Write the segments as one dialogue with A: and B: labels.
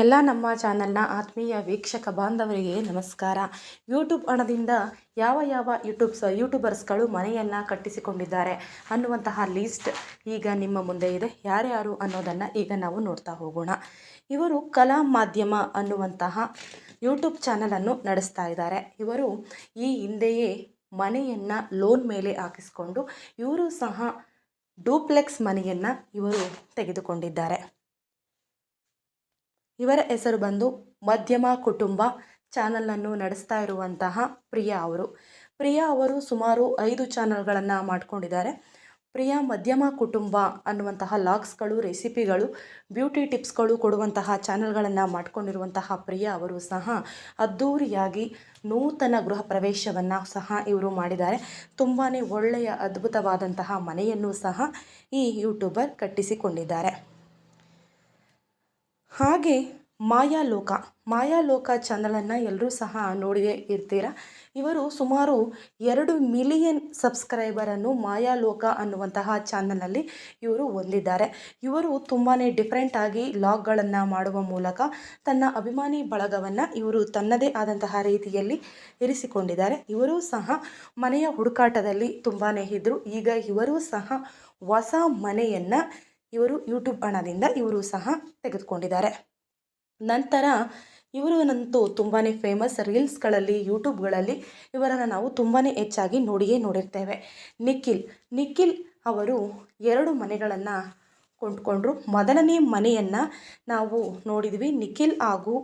A: ಎಲ್ಲ ನಮ್ಮ ಚಾನಲ್ನ ಆತ್ಮೀಯ ವೀಕ್ಷಕ ಬಾಂಧವರಿಗೆ ನಮಸ್ಕಾರ. ಯೂಟ್ಯೂಬ್ ಹಣದಿಂದ ಯಾವ ಯಾವ ಯೂಟ್ಯೂಬ್ಸ್ ಯೂಟ್ಯೂಬರ್ಸ್ಗಳು ಮನೆಯನ್ನು ಕಟ್ಟಿಸಿಕೊಂಡಿದ್ದಾರೆ ಅನ್ನುವಂತಹ ಲೀಸ್ಟ್ ಈಗ ನಿಮ್ಮ ಮುಂದೆ ಇದೆ. ಯಾರ್ಯಾರು ಅನ್ನೋದನ್ನು ಈಗ ನಾವು ನೋಡ್ತಾ ಹೋಗೋಣ. ಇವರು ಕಲಾ ಮಾಧ್ಯಮ ಅನ್ನುವಂತಹ ಯೂಟ್ಯೂಬ್ ಚಾನಲನ್ನು ನಡೆಸ್ತಾ ಇದ್ದಾರೆ. ಇವರು ಈ ಹಿಂದೆಯೇ ಮನೆಯನ್ನು ಲೋನ್ ಮೇಲೆ ಹಾಕಿಸ್ಕೊಂಡು ಇವರು ಸಹ ಡೂಪ್ಲೆಕ್ಸ್ ಮನೆಯನ್ನು ಇವರು ತೆಗೆದುಕೊಂಡಿದ್ದಾರೆ. ಇವರ ಹೆಸರು ಬಂದು ಮಧ್ಯಮ ಕುಟುಂಬ ಚಾನಲನ್ನು ನಡೆಸ್ತಾ ಇರುವಂತಹ ಪ್ರಿಯಾ ಅವರು. ಪ್ರಿಯಾ ಅವರು ಸುಮಾರು ಐದು ಚಾನಲ್ಗಳನ್ನು ಮಾಡ್ಕೊಂಡಿದ್ದಾರೆ. ಪ್ರಿಯಾ ಮಧ್ಯಮ ಕುಟುಂಬ ಅನ್ನುವಂತಹ ಲಾಗ್ಸ್ಗಳು, ರೆಸಿಪಿಗಳು, ಬ್ಯೂಟಿ ಟಿಪ್ಸ್ಗಳು ಕೊಡುವಂತಹ ಚಾನಲ್ಗಳನ್ನು ಮಾಡಿಕೊಂಡಿರುವಂತಹ ಪ್ರಿಯಾ ಅವರು ಸಹ ಅದ್ಧೂರಿಯಾಗಿ ನೂತನ ಗೃಹ ಪ್ರವೇಶವನ್ನು ಸಹ ಇವರು ಮಾಡಿದ್ದಾರೆ. ತುಂಬಾ ಒಳ್ಳೆಯ ಅದ್ಭುತವಾದಂತಹ ಮನೆಯನ್ನು ಸಹ ಈ ಯೂಟ್ಯೂಬರ್ ಕಟ್ಟಿಸಿಕೊಂಡಿದ್ದಾರೆ. ಹಾಗೆ ಮಾಯಾಲೋಕ ಮಾಯಾಲೋಕ ಚಾನಲನ್ನು ಎಲ್ಲರೂ ಸಹ ನೋಡಿಯೇ ಇರ್ತೀರ? ಇವರು ಸುಮಾರು ಎರಡು ಮಿಲಿಯನ್ ಸಬ್ಸ್ಕ್ರೈಬರನ್ನು ಮಾಯಾಲೋಕ ಅನ್ನುವಂತಹ ಚಾನಲಲ್ಲಿ ಇವರು ಹೊಂದಿದ್ದಾರೆ. ಇವರು ತುಂಬಾ ಡಿಫ್ರೆಂಟಾಗಿ ಲಾಗ್ಗಳನ್ನು ಮಾಡುವ ಮೂಲಕ ತನ್ನ ಅಭಿಮಾನಿ ಬಳಗವನ್ನು ಇವರು ತನ್ನದೇ ಆದಂತಹ ರೀತಿಯಲ್ಲಿ ಇರಿಸಿಕೊಂಡಿದ್ದಾರೆ. ಇವರೂ ಸಹ ಮನೆಯ ಹುಡುಕಾಟದಲ್ಲಿ ತುಂಬಾ ಇದ್ದರು ಈಗ ಇವರೂ ಸಹ ಹೊಸ ಮನೆಯನ್ನು ಇವರು ಯೂಟ್ಯೂಬ್ ಹಣದಿಂದ ಇವರು ಸಹ ತೆಗೆದುಕೊಂಡಿದ್ದಾರೆ. ನಂತರ ಇವರನ್ನಂತೂ ತುಂಬಾ ಫೇಮಸ್ ರೀಲ್ಸ್ಗಳಲ್ಲಿ ಯೂಟ್ಯೂಬ್ಗಳಲ್ಲಿ ಇವರನ್ನು ನಾವು ತುಂಬಾ ಹೆಚ್ಚಾಗಿ ನೋಡಿಯೇ ನೋಡಿರ್ತೇವೆ. ನಿಖಿಲ್ ನಿಖಿಲ್ ಅವರು ಎರಡು ಮನೆಗಳನ್ನು ಕೊಂಡ್ಕೊಂಡ್ರು. ಮೊದಲನೇ ಮನೆಯನ್ನು ನಾವು ನೋಡಿದ್ವಿ ನಿಖಿಲ್ ಹಾಗೂ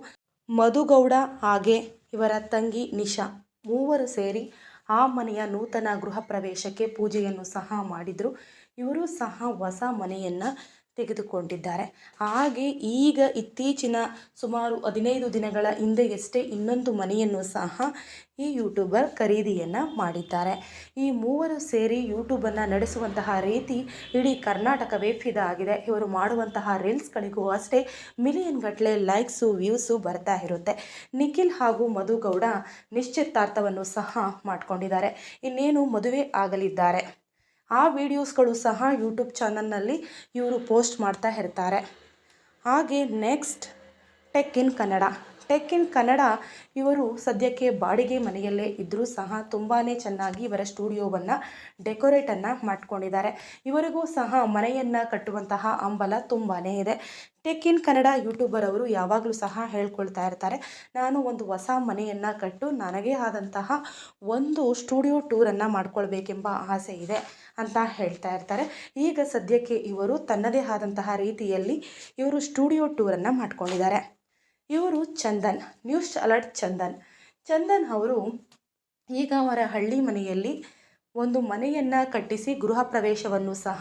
A: ಮಧುಗೌಡ ಹಾಗೆ ಇವರ ತಂಗಿ ನಿಶಾ ಮೂವರು ಸೇರಿ ಆ ಮನೆಯ ನೂತನ ಗೃಹ ಪ್ರವೇಶಕ್ಕೆ ಪೂಜೆಯನ್ನು ಸಹ ಮಾಡಿದರು. ಇವರು ಸಹ ಹೊಸ ಮನೆಯನ್ನು ತೆಗೆದುಕೊಂಡಿದ್ದಾರೆ. ಹಾಗೆ ಈಗ ಇತ್ತೀಚಿನ ಸುಮಾರು ಹದಿನೈದು ದಿನಗಳ ಹಿಂದೆಯಷ್ಟೇ ಇನ್ನೊಂದು ಮನೆಯನ್ನು ಸಹ ಈ ಯೂಟ್ಯೂಬರ್ ಖರೀದಿಯನ್ನು ಮಾಡಿದ್ದಾರೆ. ಈ ಮೂವರು ಸೇರಿ ಯೂಟ್ಯೂಬನ್ನು ನಡೆಸುವಂತಹ ರೀತಿ ಇಡೀ ಕರ್ನಾಟಕವೇ ಫಿದಾ ಆಗಿದೆ. ಇವರು ಮಾಡುವಂತಹ ರೀಲ್ಸ್ಗಳಿಗೂ ಅಷ್ಟೇ ಮಿಲಿಯನ್ ಗಟ್ಟಲೆ ಲೈಕ್ಸು, ವ್ಯೂಸು ಬರ್ತಾ ಇರುತ್ತೆ. ನಿಖಿಲ್ ಹಾಗೂ ಮಧುಗೌಡ ನಿಶ್ಚಿತಾರ್ಥವನ್ನು ಸಹ ಮಾಡಿಕೊಂಡಿದ್ದಾರೆ. ಇನ್ನೇನು ಮದುವೆ ಆಗಲಿದ್ದಾರೆ. ಆ ವಿಡಿಯೋಸ್ಗಳು ಸಹ ಯೂಟ್ಯೂಬ್ ಚಾನಲ್ನಲ್ಲಿ ಇವರು ಪೋಸ್ಟ್ ಮಾಡ್ತಾ ಇರ್ತಾರೆ. ಹಾಗೆ next tech in Kannada tech in Kannada ಇವರು ಸದ್ಯಕ್ಕೆ ಬಾಡಿಗೆ ಮನೆಯಲ್ಲೇ ಇದ್ದರೂ ಸಹ ತುಂಬಾ ಚೆನ್ನಾಗಿ ಇವರ ಸ್ಟುಡಿಯೋವನ್ನು ಡೆಕೋರೇಟನ್ನು ಮಾಡ್ಕೊಂಡಿದ್ದಾರೆ. ಇವರಿಗೂ ಸಹ ಮನೆಯನ್ನು ಕಟ್ಟುವಂತಹ ಹಂಬಲ ತುಂಬಾ ಇದೆ. ಟೆಕ್ ಇನ್ ಕನ್ನಡ ಯೂಟ್ಯೂಬರ್ ಅವರು ಯಾವಾಗಲೂ ಸಹ ಹೇಳ್ಕೊಳ್ತಾ ಇರ್ತಾರೆ, ನಾನು ಒಂದು ಹೊಸ ಮನೆಯನ್ನು ಕಟ್ಟು ನನಗೇ ಆದಂತಹ ಒಂದು ಸ್ಟುಡಿಯೋ ಟೂರನ್ನು ಮಾಡ್ಕೊಳ್ಬೇಕೆಂಬ ಆಸೆ ಇದೆ ಅಂತ ಹೇಳ್ತಾ ಇರ್ತಾರೆ. ಈಗ ಸದ್ಯಕ್ಕೆ ಇವರು ತನ್ನದೇ ಆದಂತಹ ರೀತಿಯಲ್ಲಿ ಇವರು ಸ್ಟುಡಿಯೋ ಟೂರನ್ನು ಮಾಡ್ಕೊಂಡಿದ್ದಾರೆ. ಇವರು ಚಂದನ್, ನ್ಯೂಸ್ ಅಲರ್ಟ್ ಚಂದನ್. ಚಂದನ್ ಅವರು ಈಗ ಅವರ ಹಳ್ಳಿ ಮನೆಯಲ್ಲಿ ಒಂದು ಮನೆಯನ್ನು ಕಟ್ಟಿಸಿ ಗೃಹ ಪ್ರವೇಶವನ್ನು ಸಹ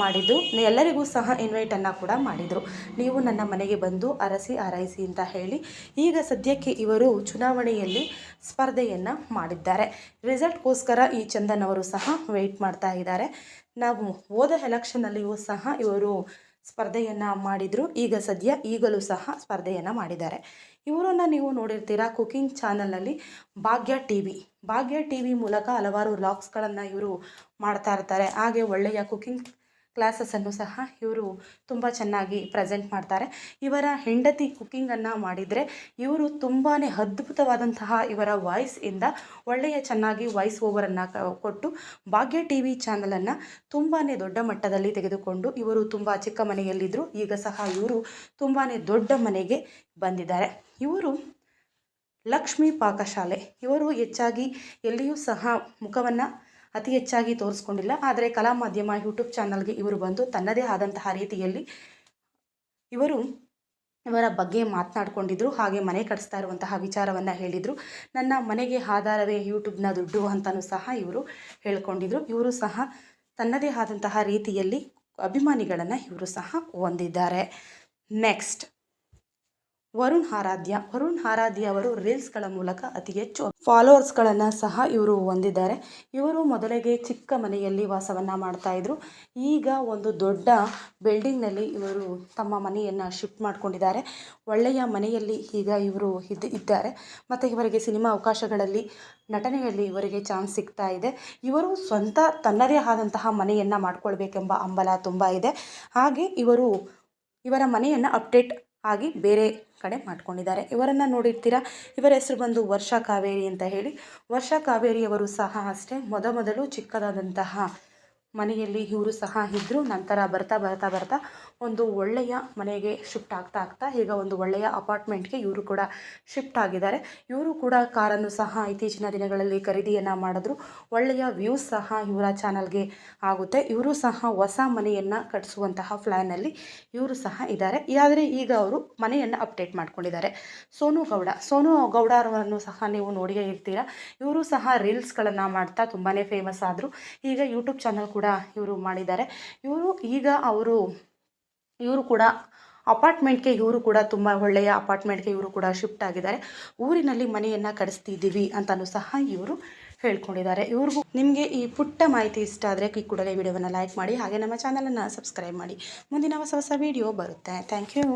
A: ಮಾಡಿದ್ದು, ಎಲ್ಲರಿಗೂ ಸಹ ಇನ್ವೈಟನ್ನು ಕೂಡ ಮಾಡಿದರು. ನೀವು ನನ್ನ ಮನೆಗೆ ಬಂದು ಅರಸಿ ಆರೈಸಿ ಅಂತ ಹೇಳಿ ಈಗ ಸದ್ಯಕ್ಕೆ ಇವರು ಚುನಾವಣೆಯಲ್ಲಿ ಸ್ಪರ್ಧೆಯನ್ನು ಮಾಡಿದ್ದಾರೆ. ರಿಸಲ್ಟ್ಗೋಸ್ಕರ ಈ ಚಂದನ್ ಅವರು ಸಹ ವೆಯ್ಟ್ ಮಾಡ್ತಾ ಇದ್ದಾರೆ. ನಾವು ಹೋದ ಎಲೆಕ್ಷನ್ನಲ್ಲಿಯೂ ಸಹ ಇವರು ಸ್ಪರ್ಧೆಯನ್ನು ಮಾಡಿದರು. ಈಗ ಸದ್ಯ ಈಗಲೂ ಸಹ ಸ್ಪರ್ಧೆಯನ್ನು ಮಾಡಿದ್ದಾರೆ. ಇವರನ್ನು ನೀವು ನೋಡಿರ್ತೀರಾ? ಕುಕಿಂಗ್ ಚಾನಲಲ್ಲಿ Bhagya T V Bhagya T V ಮೂಲಕ ಹಲವಾರು ವ್ಲಾಗ್ಸ್ಗಳನ್ನು ಇವರು ಮಾಡ್ತಾ ಇರ್ತಾರೆ. ಹಾಗೆ ಒಳ್ಳೆಯ ಕುಕಿಂಗ್ ಕ್ಲಾಸಸನ್ನು ಸಹ ಇವರು ತುಂಬ ಚೆನ್ನಾಗಿ ಪ್ರೆಸೆಂಟ್ ಮಾಡ್ತಾರೆ. ಇವರ ಹೆಂಡತಿ ಕುಕ್ಕಿಂಗನ್ನು ಮಾಡಿದರೆ ಇವರು ತುಂಬಾ ಅದ್ಭುತವಾದಂತಹ ಇವರ ವಾಯ್ಸಿಂದ ಒಳ್ಳೆಯ ಚೆನ್ನಾಗಿ ವಾಯ್ಸ್ ಓವರನ್ನು ಕೊಟ್ಟು ಭಾಗ್ಯ ಟಿ ವಿ ಚಾನಲನ್ನು ತುಂಬಾ ದೊಡ್ಡ ಮಟ್ಟದಲ್ಲಿ ತೆಗೆದುಕೊಂಡು ಇವರು ತುಂಬ ಚಿಕ್ಕ ಮನೆಯಲ್ಲಿದ್ದರು ಈಗ ಸಹ ಇವರು ತುಂಬಾ ದೊಡ್ಡ ಮನೆಗೆ ಬಂದಿದ್ದಾರೆ. ಇವರು ಲಕ್ಷ್ಮೀ ಪಾಕಶಾಲೆ, ಇವರು ಹೆಚ್ಚಾಗಿ ಎಲ್ಲಿಯೂ ಸಹ ಮುಖವನ್ನು ಅತಿ ಹೆಚ್ಚಾಗಿ ತೋರಿಸ್ಕೊಂಡಿಲ್ಲ. ಆದರೆ ಕಲಾ ಮಾಧ್ಯಮ ಯೂಟ್ಯೂಬ್ ಚಾನಲ್ಗೆ ಇವರು ಬಂದು ತನ್ನದೇ ಆದಂತಹ ರೀತಿಯಲ್ಲಿ ಇವರು ಇವರ ಬಗ್ಗೆ ಮಾತನಾಡ್ಕೊಂಡಿದ್ರು, ಹಾಗೆ ಮನೆ ಕಟ್ಸ್ತಾ ಇರುವಂತಹ ವಿಚಾರವನ್ನು ಹೇಳಿದರು. ನನ್ನ ಮನೆಗೆ ಆಧಾರವೇ ಯೂಟ್ಯೂಬ್ನ ದುಡ್ಡು ಅಂತಲೂ ಸಹ ಇವರು ಹೇಳ್ಕೊಂಡಿದ್ರು. ಇವರು ಸಹ ತನ್ನದೇ ಆದಂತಹ ರೀತಿಯಲ್ಲಿ ಅಭಿಮಾನಿಗಳನ್ನು ಇವರು ಸಹ ಹೊಂದಿದ್ದಾರೆ. ನೆಕ್ಸ್ಟ್. ವರುಣ್ ಆರಾಧ್ಯ. ವರುಣ್ ಆರಾಧ್ಯ ಅವರು ರೀಲ್ಸ್ಗಳ ಮೂಲಕ ಅತಿ ಹೆಚ್ಚು ಫಾಲೋವರ್ಸ್ಗಳನ್ನು ಸಹ ಇವರು ಹೊಂದಿದ್ದಾರೆ. ಇವರು ಮೊದಲಿಗೆ ಚಿಕ್ಕ ಮನೆಯಲ್ಲಿ ವಾಸವನ್ನು ಮಾಡ್ತಾಯಿದ್ರು ಈಗ ಒಂದು ದೊಡ್ಡ ಬಿಲ್ಡಿಂಗ್ನಲ್ಲಿ ಇವರು ತಮ್ಮ ಮನೆಯನ್ನು ಶಿಫ್ಟ್ ಮಾಡಿಕೊಂಡಿದ್ದಾರೆ. ಒಳ್ಳೆಯ ಮನೆಯಲ್ಲಿ ಈಗ ಇವರು ಇದ್ದು ಇದ್ದಾರೆ. ಮತ್ತು ಇವರಿಗೆ ಸಿನಿಮಾ ಅವಕಾಶಗಳಲ್ಲಿ, ನಟನೆಯಲ್ಲಿ ಇವರಿಗೆ ಚಾನ್ಸ್ ಸಿಗ್ತಾ ಇದೆ. ಇವರು ಸ್ವಂತ ತನ್ನದೇ ಆದಂತಹ ಮನೆಯನ್ನು ಮಾಡಿಕೊಳ್ಬೇಕೆಂಬ ಹಂಬಲ ತುಂಬ ಇದೆ. ಹಾಗೆ ಇವರು ಇವರ ಮನೆಯನ್ನು ಅಪ್ಡೇಟ್ ಆಗಿ ಬೇರೆ ಕಡೆ ಮಾಡ್ಕೊಂಡಿದ್ದಾರೆ. ಇವರನ್ನು ನೋಡಿರ್ತೀರಾ? ಇವರ ಹೆಸರು ಬಂದು ವರ್ಷಾ ಕಾವೇರಿ ಅಂತ ಹೇಳಿ. ವರ್ಷಾ ಕಾವೇರಿಯವರು ಸಹ ಅಷ್ಟೇ. ಮೊದಮೊದಲು ಚಿಕ್ಕದಾದಂತಹ ಮನೆಯಲ್ಲಿ ಇವರು ಸಹ ಇದ್ದರು ನಂತರ ಬರ್ತಾ ಬರ್ತಾ ಬರ್ತಾ ಒಂದು ಒಳ್ಳೆಯ ಮನೆಗೆ ಶಿಫ್ಟ್ ಆಗ್ತಾ ಆಗ್ತಾ ಈಗ ಒಂದು ಒಳ್ಳೆಯ ಅಪಾರ್ಟ್ಮೆಂಟ್ಗೆ ಇವರು ಕೂಡ ಶಿಫ್ಟ್ ಆಗಿದ್ದಾರೆ. ಇವರು ಕೂಡ ಕಾರನ್ನು ಸಹ ಇತ್ತೀಚಿನ ದಿನಗಳಲ್ಲಿ ಖರೀದಿಯನ್ನು ಮಾಡಿದ್ರು. ಒಳ್ಳೆಯ ವ್ಯೂಸ್ ಸಹ ಇವರ ಚಾನಲ್ಗೆ ಆಗುತ್ತೆ. ಇವರು ಸಹ ಹೊಸ ಮನೆಯನ್ನು ಕಟ್ಟಿಸುವಂತಹ ಫ್ಲ್ಯಾನಲ್ಲಿ ಇವರು ಸಹ ಇದ್ದಾರೆ. ಆದರೆ ಈಗ ಅವರು ಮನೆಯನ್ನು ಅಪ್ಡೇಟ್ ಮಾಡ್ಕೊಂಡಿದ್ದಾರೆ. ಸೋನು ಗೌಡ ಸೋನು ಗೌಡ ಅವರನ್ನು ಸಹ ನೀವು ನೋಡಿಯೇ ಇರ್ತೀರಾ. ಇವರು ಸಹ ರೀಲ್ಸ್ಗಳನ್ನು ಮಾಡ್ತಾ ತುಂಬಾ ಫೇಮಸ್ ಆದರು. ಈಗ ಯೂಟ್ಯೂಬ್ ಚಾನಲ್ ಕೂಡ ಇವರು ಮಾಡಿದ್ದಾರೆ. ಇವರು ಈಗ ಅವರು, ಇವರು ಕೂಡ ಅಪಾರ್ಟ್ಮೆಂಟ್ಗೆ ಇವರು ಕೂಡ ತುಂಬ ಒಳ್ಳೆಯ ಅಪಾರ್ಟ್ಮೆಂಟ್ಗೆ ಇವರು ಕೂಡ ಶಿಫ್ಟ್ ಆಗಿದ್ದಾರೆ. ಊರಿನಲ್ಲಿ ಮನೆಯನ್ನು ಕಡಿಸ್ತಿದ್ದೀವಿ ಅಂತಲೂ ಸಹ ಇವರು ಹೇಳ್ಕೊಂಡಿದ್ದಾರೆ. ಇವ್ರಿಗೂ ನಿಮಗೆ ಈ ಪುಟ್ಟ ಮಾಹಿತಿ ಇಷ್ಟ ಆದರೆ ಈ ಕೂಡಲೇ ವಿಡಿಯೋವನ್ನು ಲೈಕ್ ಮಾಡಿ, ಹಾಗೆ ನಮ್ಮ ಚಾನಲನ್ನು ಸಬ್ಸ್ಕ್ರೈಬ್ ಮಾಡಿ. ಮುಂದಿನ ಹೊಸ ಹೊಸ ವಿಡಿಯೋ ಬರುತ್ತೆ. Thank you